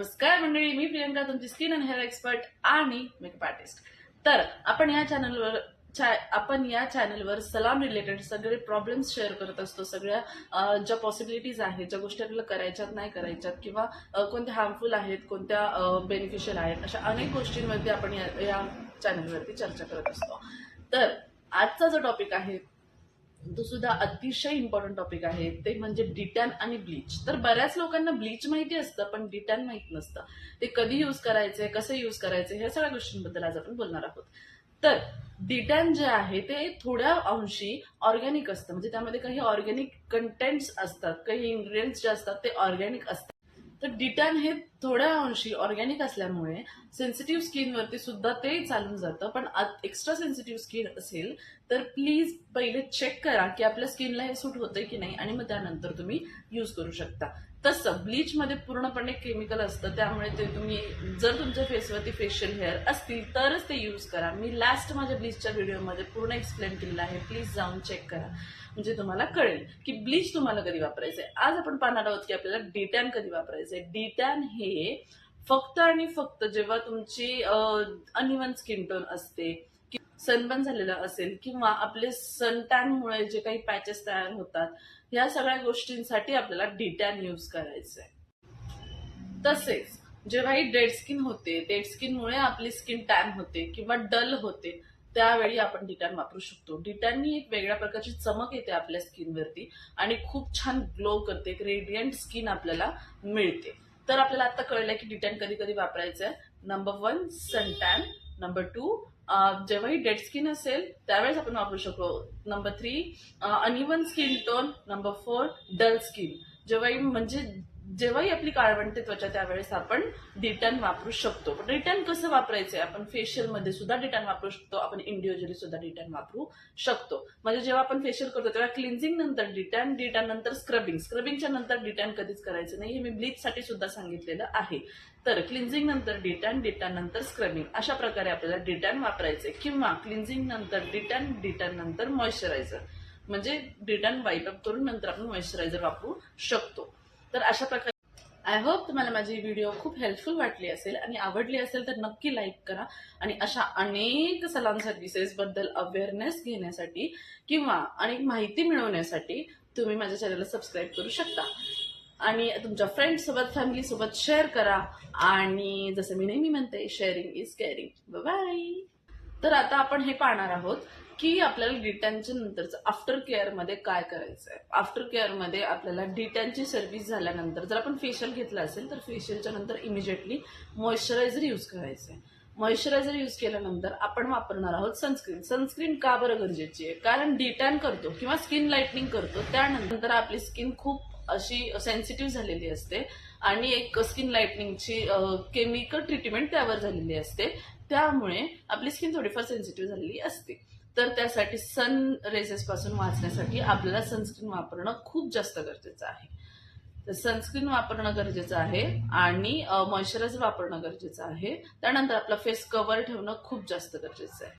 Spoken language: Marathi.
नमस्कार मंडळी मी प्रियंका तुमची स्किन अँड हेअर एक्सपर्ट आणि मेकअप आर्टिस्ट तर आपण या चॅनलवर आपण या चॅनलवर सलाम रिलेटेड सगळे प्रॉब्लेम्स शेअर करत असतो सगळ्या ज्या पॉसिबिलिटीज आहेत ज्या गोष्टी आपल्याला करायच्यात नाही करायच्यात किंवा कोणत्या हार्मफुल आहेत कोणत्या बेनिफिशियल आहेत अशा अनेक गोष्टींवरती आपण या या चॅनलवरती चर्चा करत असतो. तर आजचा जो टॉपिक आहे तो सुद्धा अतिशय इम्पॉर्टंट टॉपिक आहे. ते म्हणजे डिटॅन आणि ब्लीच तर बऱ्याच लोकांना ब्लीच माहिती असतं पण डिटॅन माहीत नसतं. ते कधी यूज करायचे कसं यूज करायचे ह्या सगळ्या गोष्टींबद्दल आज आपण बोलणार आहोत. तर डिटॅन जे आहे ते थोड्या अंशी ऑर्गॅनिक असतं. म्हणजे त्यामध्ये काही ऑर्गॅनिक कंटेंट्स असतात काही इन्ग्रेडियंट्स जे असतात ते ऑर्गॅनिक असतात. तर डिटॅन हे थोड्या अंशी ऑर्गॅनिक असल्यामुळे सेन्सिटिव्ह स्किनवरती सुद्धा ते चालून जातं. पण एक्स्ट्रा सेन्सिटिव्ह स्किन असेल तर प्लीज पहिले चेक करा की आपल्या स्किनला हे सूट होतंय की नाही आणि मग त्यानंतर तुम्ही यूज करू शकता. तसं ब्लीचमध्ये पूर्णपणे केमिकल असतं त्यामुळे ते तुम्ही जर तुमच्या फेसवरती फेशियल हेअर असतील तरच ते यूज करा. मी लास्ट माझ्या ब्लीचच्या व्हिडिओमध्ये पूर्ण एक्सप्लेन केलेलं आहे. प्लीज जाऊन चेक करा. म्हणजे तुम्हाला कळेल की ब्लीच तुम्हाला कधी वापरायचंय. आज आपण पाहणार आहोत की आपल्याला डिटॅन कधी वापरायचंय. डिटॅन हे फक्त आणि फक्त जेव्हा तुमची अनइवन स्किन टोन असते सनबर्न झालेलं असेल किंवा आपले सनटॅनमुळे जे काही पॅचेस तयार होतात या सगळ्या गोष्टींसाठी आपल्याला डिटॅन यूज करायचंय. तसेच जेव्हा ही डेड स्किन होते डेड स्किनमुळे आपली स्किन टॅन होते किंवा डल होते त्यावेळी आपण डिटॅन वापरू शकतो. डिटॅननी एक वेगळ्या प्रकारची चमक येते आपल्या स्किनवरती आणि खूप छान ग्लो करते एक रेडियंट स्किन आपल्याला मिळते. तर आपल्याला आता कळलं की डिटॅन कधी कधी वापरायचं आहे number one suntan number two जेव्हाही डेड स्किन असेल त्यावेळेस आपण वापरू शकतो number three uneven skin tone number four dull skin जेव्हाही म्हणजे जेव्हाही आपली काळवंटे त्वचा त्यावेळेस आपण डिटॅन वापरू शकतो पण डिटॅन कसं वापरायचंय आपण फेशियलमध्ये सुद्धा डिटन वापरू शकतो आपण इंडिव्हिज्युअली सुद्धा डिटॅन वापरू शकतो म्हणजे जेव्हा आपण फेशियल करतो तेव्हा क्लिन्झिंग नंतर डिटन डिटन नंतर स्क्रबिंग स्क्रबिंगच्या नंतर डिटॅन कधीच करायचं नाही हे मी ब्लीचसाठी सुद्धा सांगितलेलं आहे तर क्लिन्झिंग नंतर डिटॅन डिटन नंतर स्क्रबिंग अशा प्रकारे आपल्याला डिटॅन वापरायचे किंवा क्लिन्झिंग नंतर डिटन डिटन नंतर मॉइश्चरायझर म्हणजे डिटन वाईप अप करून नंतर आपण मॉइश्चरायझर वापरू शकतो तर अशा प्रकारे आय होप तुम्हाला माझी व्हिडिओ खूप हेल्पफुल वाटली असेल आणि आवडली असेल तर नक्की लाईक करा. आणि अशा अनेक सलाम सर्व्हिसेस बद्दल अवेअरनेस घेण्यासाठी किंवा अनेक माहिती मिळवण्यासाठी तुम्ही माझ्या चॅनलला सबस्क्राईब करू शकता. आणि तुमच्या फ्रेंड्ससोबत फॅमिलीसोबत शेअर करा. आणि जसं मी नेहमी म्हणते शेअरिंग इज केअरिंग बाय तर आता आपण हे पाहणार आहोत की आपल्याला डिटॅनच्या नंतरचं आफ्टर केअरमध्ये काय करायचं आहे आफ्टर केअरमध्ये आपल्याला डिटॅनची सर्व्हिस झाल्यानंतर जर आपण फेशियल घेतलं असेल तर फेशियलच्या नंतर इमिजिएटली मॉइश्चरायझर यूज करायचं आहे मॉइश्चरायझर यूज केल्यानंतर आपण वापरणार आहोत सनस्क्रीन सनस्क्रीन का बरं गरजेची आहे? कारण डिटॅन करतो किंवा स्किन लाइटनिंग करतो त्यानंतर आपली स्किन खूप अशी सेन्सिटिव्ह झालेली असते आणि एक स्किन लाइटनिंगची केमिकल ट्रीटमेंट त्यावर झालेली असते. त्यामुळे आपली स्किन थोडीफार सेन्सिटिव्ह झालेली असते. तर त्यासाठी सन रेसेस पासून वाचण्यासाठी आपल्याला सनस्क्रीन वापरणं खूप जास्त गरजेचं आहे. तर सनस्क्रीन वापरणं गरजेचं आहे आणि मॉइश्चरायझर वापरणं गरजेचं आहे. त्यानंतर आपला फेस कव्हर ठेवणं खूप जास्त गरजेचं आहे.